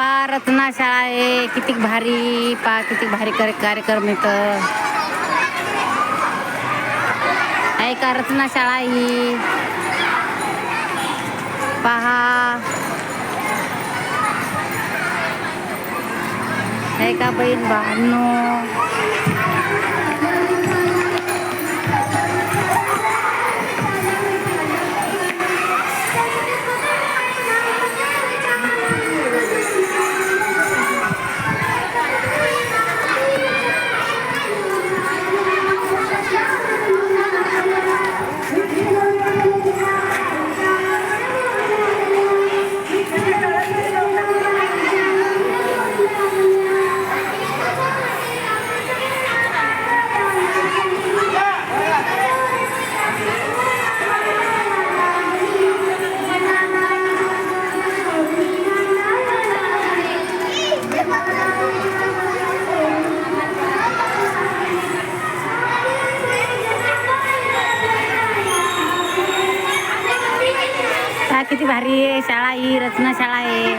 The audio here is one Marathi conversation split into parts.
पा रत्ना शाळा आहे किती भारी पा किती भारी कार्यक्रम इथं. आहे का रत्ना शाळा ही? पहा. आहे का बहीण भावनो? किती भारी आहे शाळा ही रचना शाळा आहे.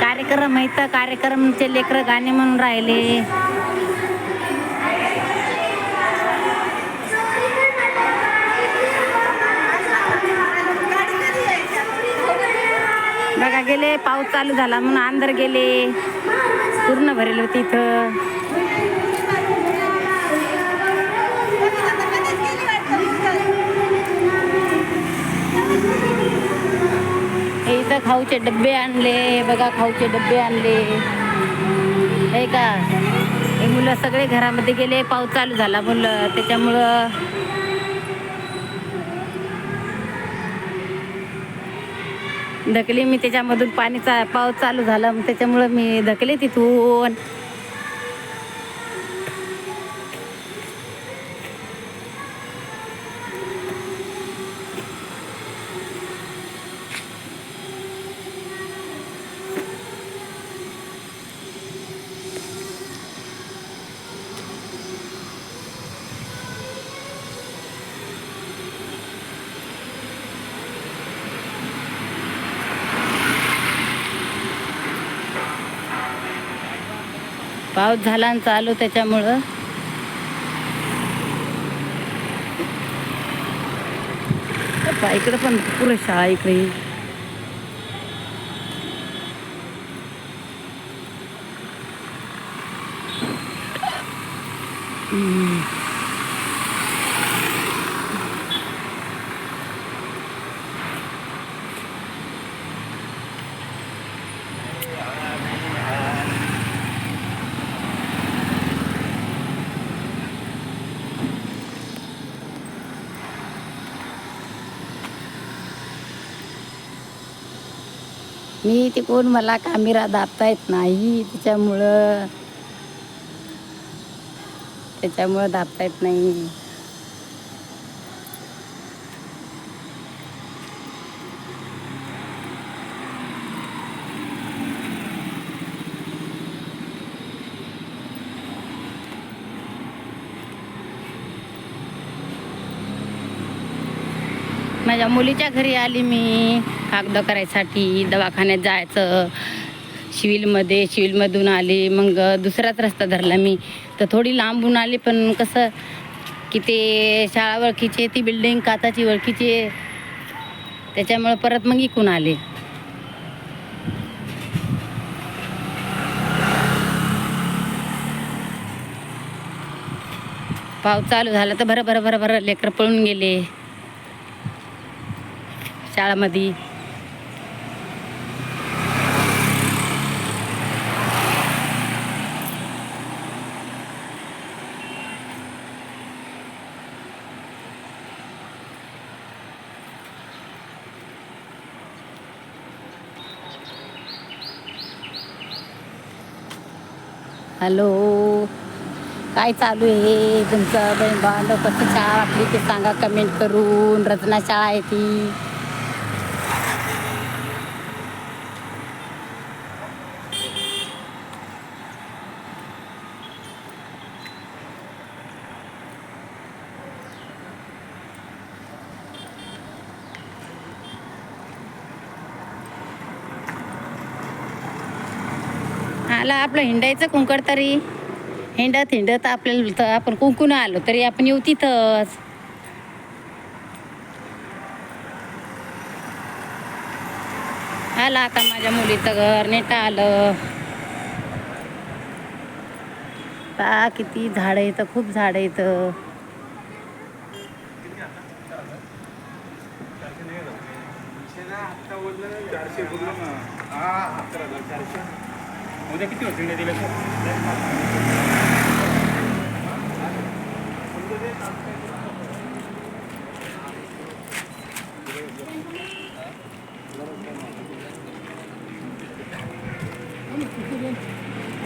कार्यक्रम आहे तर कार्यक्रमचे लेकर गाणे म्हणून राहिले. बघा गेले पाऊस चालू झाला म्हणून अंदर गेले. पूर्ण भरेल होती इथं. खाऊचे डब्बे आणले बघा खाऊचे डब्बे आणले. हे का? हे मुलं सगळे घरामध्ये गेले पाऊस चालू झाला मुलं त्याच्यामुळं धकली मी त्याच्यामधून पाणीचा पाऊस चालू झाला मग त्याच्यामुळं मी धकले तिथून. पाऊस झाला आणि चालू त्याच्यामुळं इकडं पण पुरे शाळा इकडे हम्म. मी तिकडून मला कामेरा दाबता येत नाही. त्याच्यामुळं त्याच्यामुळं दाबता येत नाही. माझ्या मुलीच्या घरी आली मी. कागद करायसाठी दवाखान्यात जायचं. शिविलमध्ये शिविलमधून आले मग दुसराच रस्ता धरला मी. तर थोडी लांबून आली पण कसं की ते शाळा ओळखीची आहे, ती बिल्डिंग काचाची ओळखीची. आहे त्याच्यामुळं परत मग इकून आले. पाऊस चालू झाला तर बरं बरं बरं बरं लेकरं पळून गेले. शाळामध्ये. हॅलो. काय चालू आहे? तुमचं बहीण बांधव कसं शाळा वाटली ते सांगा कमेंट करून. रचना शाळा आहे ती. आला आपलं हिंडायचं कुंकड तरी. हिंडत हिंडत आपल्याला तर आपण कुंकून आलो तरी आपण येऊ तिथंच. आला आता माझ्या मुलीचं घर नेटा आलं. पा किती झाडं येतं खूप झाडं येतं उद्या किती होतील दिले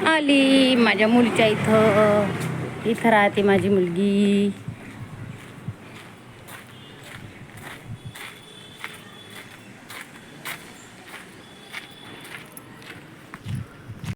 आली माझ्या मुलीच्या इथं. इथं राहते माझी मुलगी.